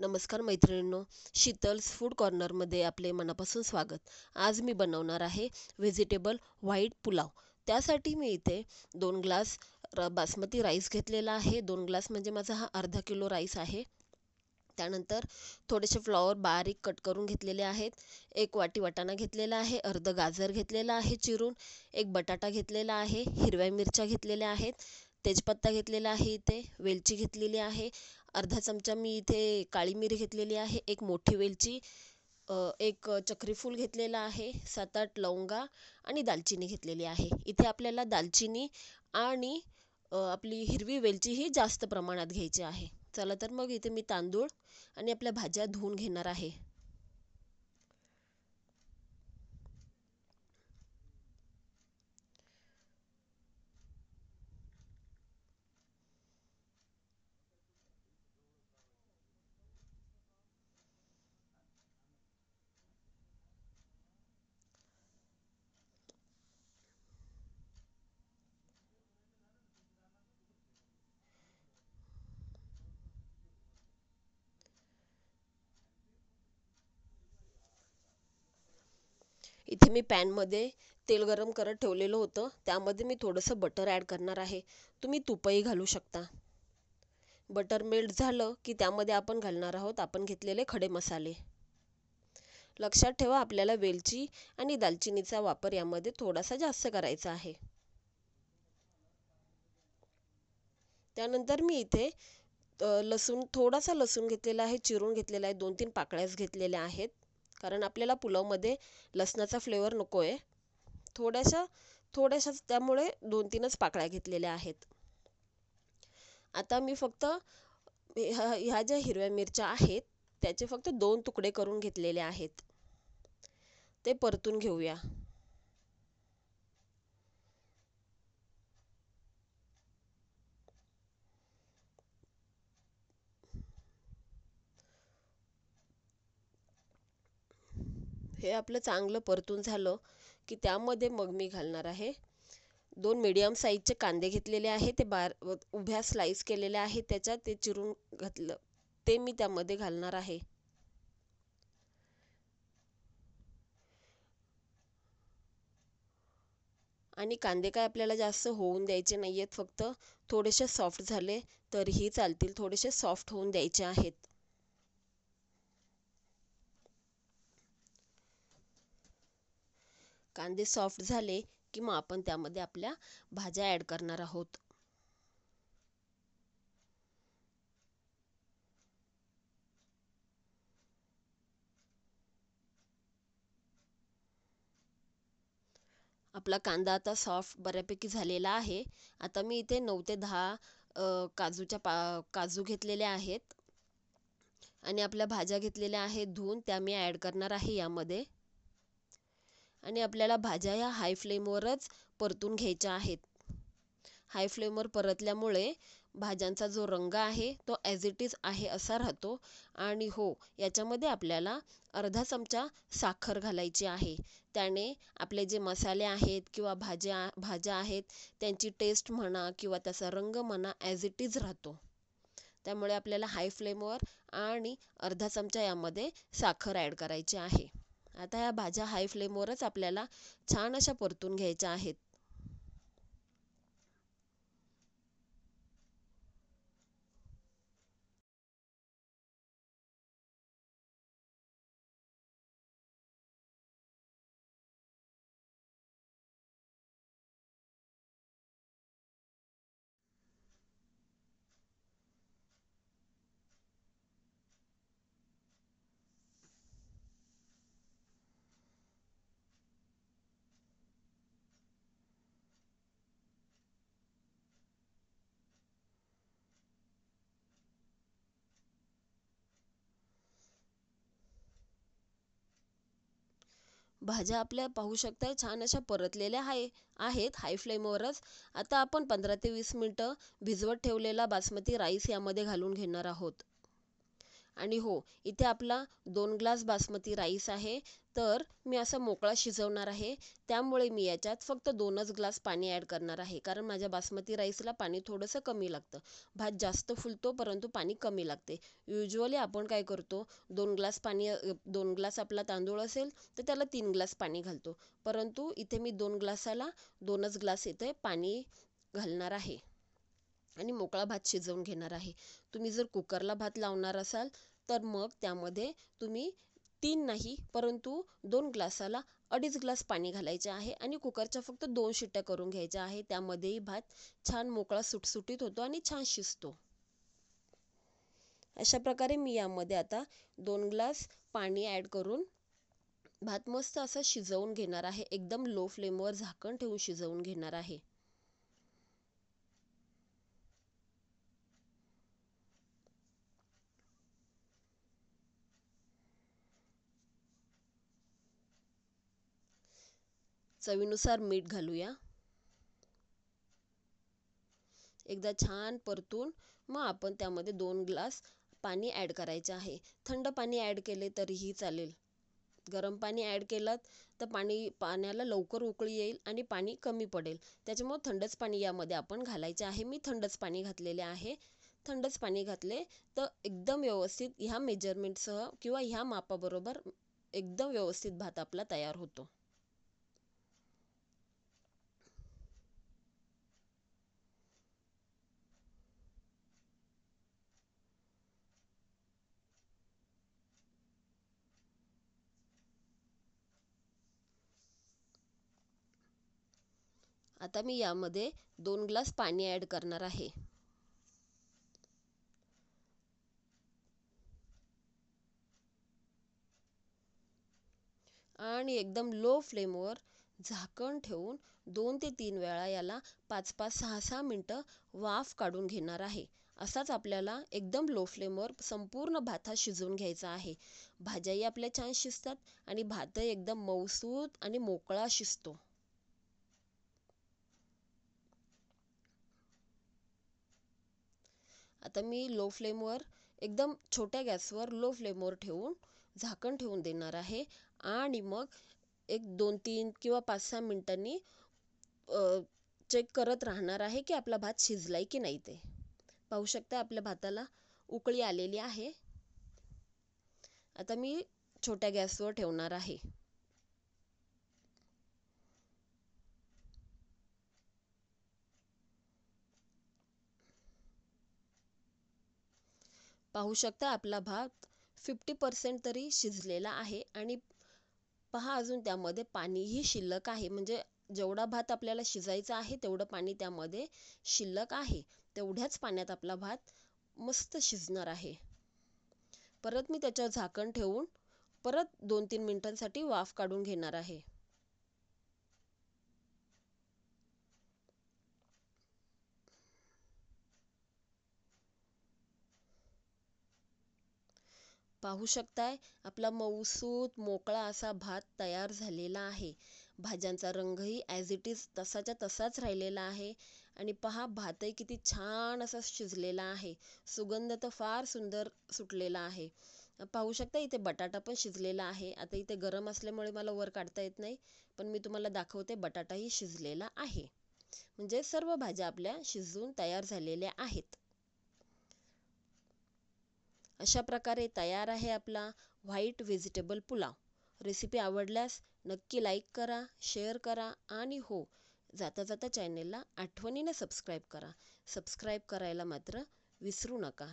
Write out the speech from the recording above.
नमस्कार मैत्रिणींनो शीतल्स फूड कॉर्नरमध्ये आपले मनापासून स्वागत. आज मी बनवणार आहे व्हेजिटेबल व्हाईट पुलाव. त्यासाठी मी इथे दोन ग्लास र बासमती राईस घेतलेला आहे. दोन ग्लास म्हणजे माझा हा अर्धा किलो राईस आहे. त्यानंतर थोडेसे फ्लॉवर बारीक कट करून घेतलेले आहेत. एक वाटी वाटाणा घेतलेला आहे अर्धं गाजर घेतलेला आहे चिरून एक बटाटा घेतलेला आहे हिरव्या मिरच्या घेतलेल्या आहेत तेजपत्ता घेतलेला आहे इथे वेलची घेतलेली आहे अर्धा चमचा मी इथे काळी मिरी घेतलेली आहे एक मोठी वेलची एक चक्रीफूल घेतलेलं आहे सात आठ लवंगा आणि दालचिनी घेतलेली आहे. इथे आपल्याला दालचिनी आणि आपली हिरवी वेलची ही जास्त प्रमाणात घ्यायची आहे. चला तर मग इथे मी तांदूळ आणि आपल्या भाज्या धुवून घेणार आहे. इथे मी पॅनमध्ये तेल गरम करत ठेवलेलं होतं. त्यामध्ये मी थोडंसं बटर ॲड करणार आहे. तुम्ही तुपही घालू शकता. बटर मेल्ट झालं की त्यामध्ये आपण घालणार आहोत. आपण घेतलेले खडे मसाले. लक्षात ठेवा आपल्याला वेलची आणि दालचिनीचा वापर यामध्ये थोडासा जास्त करायचा आहे. त्यानंतर मी इथे लसूण थोडासा लसूण घेतलेला आहे. चिरून घेतलेला आहे. दोन तीन पाकळ्याच घेतलेल्या आहेत. कारण आपल्याला पुलावमध्ये लसणाचा फ्लेवर नको आहे थोड्याशा थोड्याशाच त्यामुळे दोन तीनच पाकळ्या घेतलेल्या आहेत. आता मी फक्त ह्या ह्या ज्या हिरव्या मिरच्या आहेत त्याचे फक्त दोन तुकडे करून घेतलेले आहेत. ते परतून घेऊया. हे आपलं चांगलं परतून झालं की त्यामध्ये मग मी घालणार आहे. दोन मिडियम साईजचे कांदे घेतलेले आहे ते बार उभ्या स्लाईस केलेले आहे त्याच्यात ते चिरून घातलं. ते मी त्यामध्ये घालणार आहे. आणि कांदे काय आपल्याला जास्त होऊन द्यायचे नाही आहेत फक्त थोडेसे सॉफ्ट झाले तरीही चालतील. थोडेसे सॉफ्ट होऊन द्यायचे आहेत. कांदे सॉफ्ट झाले की मग आपण त्यामध्ये आपल्या भाज्या ॲड करणार आहोत. आपला कांदा आता सॉफ्ट बऱ्यापैकी झालेला आहे. आता मी इथे नऊ ते दहा काजूच्या पा काजू घेतलेल्या आहेत. आणि आपल्या भाज्या घेतलेल्या आहेत धुवून त्या मी ॲड करणार आहे यामध्ये. आणि आपल्याला भाज्या ह्या हाय फ्लेमवरच परतून घ्यायच्या आहेत. हाय फ्लेमवर परतल्यामुळे भाज्यांचा जो रंग आहे तो ॲज इट इज आहे असा राहतो. आणि हो याच्यामध्ये आपल्याला अर्धा चमचा साखर घालायची आहे. त्याने आपले जे मसाले आहेत किंवा भाज्या भाज्या आहेत त्यांची टेस्ट म्हणा किंवा त्याचा रंग म्हणा ॲज इट इज राहतो. त्यामुळे आपल्याला हाय फ्लेमवर आणि अर्धा चमचा यामध्ये साखर ॲड करायची आहे. आता ह्या भाज्या हाय फ्लेमवरच आपल्याला छान अशा परतून घ्यायच्या आहेत. भाज्या आपल्या पाहू शकताय छान अशा परतलेल्या आहे आहेत हाय फ्लेमवरच आता आपण पंधरा ते वीस मिनटं भिजवत ठेवलेला बासमती राईस यामध्ये घालून घेणार आहोत. आणि हो इथे आपला दोन ग्लास बासमती राईस आहे. तर मी असा मोकळा शिजवणार आहे. त्यामुळे मी याच्यात फक्त दोनच ग्लास पाणी ॲड करणार आहे. कारण माझ्या बासमती राईसला पाणी थोडंसं कमी लागतं. भात जास्त फुलतो परंतु पाणी कमी लागते. युज्युअली आपण काय करतो दोन ग्लास पाणी दोन ग्लास आपला तांदूळ असेल तर त्याला तीन ग्लास पाणी घालतो. परंतु इथे मी दोन ग्लासाला दोनच ग्लास इथे पाणी घालणार आहे. आणि मोकळा भात शिजवून घेणार आहे. तुम्ही जर कुकरला भात लावणार असाल तर मग त्यामध्ये तुम्ही तीन नाही परंतु दोन ग्लासाला अडीच ग्लास पाणी घालायचे आहे आणि कुकरच्या फक्त दोन शिट्ट्या करून घ्यायच्या आहे. त्यामध्येही भात छान मोकळा सुटसुटीत होतो आणि छान शिजतो. अशा प्रकारे मी यामध्ये आता दोन ग्लास पाणी ॲड करून भात मस्त असा शिजवून घेणार आहे. एकदम लो फ्लेमवर झाकण ठेवून शिजवून घेणार आहे. चवीनुसार मीठ घालूया. एकदा छान परतून मग आपण त्यामध्ये दोन ग्लास पाणी ॲड करायचे आहे. थंड पाणी ॲड केले तरीही चालेल. गरम पाणी ॲड केलं तर पाणी पाण्याला लवकर उकळी येईल आणि पाणी कमी पडेल. त्याच्यामुळं थंडच पाणी यामध्ये आपण घालायचे आहे. मी थंडच पाणी घातलेले आहे. थंडच पाणी घातले तर एकदम व्यवस्थित ह्या मेजरमेंटसह किंवा ह्या मापाबरोबर एकदम व्यवस्थित भात आपला तयार होतो. आता मी यामध्ये दोन ग्लास पाणी ॲड करणार आहे. आणि एकदम लो फ्लेमवर झाकण ठेवून दोन ते तीन वेळा याला पाच पाच सहा सहा मिनटं वाफ काढून घेणार आहे. असाच आपल्याला एकदम लो फ्लेमवर संपूर्ण भात हा शिजवून घ्यायचा आहे. भाज्याही आपल्या छान शिजतात आणि भातही एकदम मऊसूत आणि मोकळा शिजतो. आता मी लो फ्लेमवर एकदम छोट्या गॅसवर लो फ्लेमवर ठेवून झाकण ठेवून देणार आहे. आणि मग एक दोन तीन किंवा पाच सहा मिनटांनी चेक करत राहणार आहे की आपला भात शिजला आहे की नाही ते. पाहू शकता आपल्या भाताला उकळी आलेली आहे. आता मी छोट्या गॅसवर ठेवणार आहे. पाहू शकता आपला भात फिफ्टी पर्सेंट तरी शिजलेला आहे आणि पहा अजून त्यामध्ये पाणीही शिल्लक आहे. म्हणजे जेवढा भात आपल्याला शिजायचा आहे तेवढं पाणी त्यामध्ये शिल्लक आहे. तेवढ्याच पाण्यात आपला भात मस्त शिजणार आहे. परत मी त्याच्यावर झाकण ठेवून परत दोन तीन मिनटांसाठी वाफ काढून घेणार आहे. पाहू शकताय आपला मऊसूत मोकळा असा भात तयार झालेला आहे. भाज्यांचा रंगही ॲज इट इज तसाच्या तसाच राहिलेला आहे. आणि पहा भातही किती छान असा शिजलेला आहे. सुगंध तर फार सुंदर सुटलेला आहे. पाहू शकता इथे बटाटा पण शिजलेला आहे. आता इथे गरम असल्यामुळे मला वर काढता येत नाही पण मी तुम्हाला दाखवते बटाटाही शिजलेला आहे. म्हणजे सर्व भाज्या आपल्या शिजून तयार झालेल्या आहेत. अशा प्रकारे तयार आहे आपला व्हाईट व्हेजिटेबल पुलाव. रेसिपी आवडल्यास नक्की लाईक करा शेअर करा आणि हो जाता जाता चॅनेलला आठवणीने सबस्क्राईब करा. सबस्क्राईब करायला मात्र विसरू नका.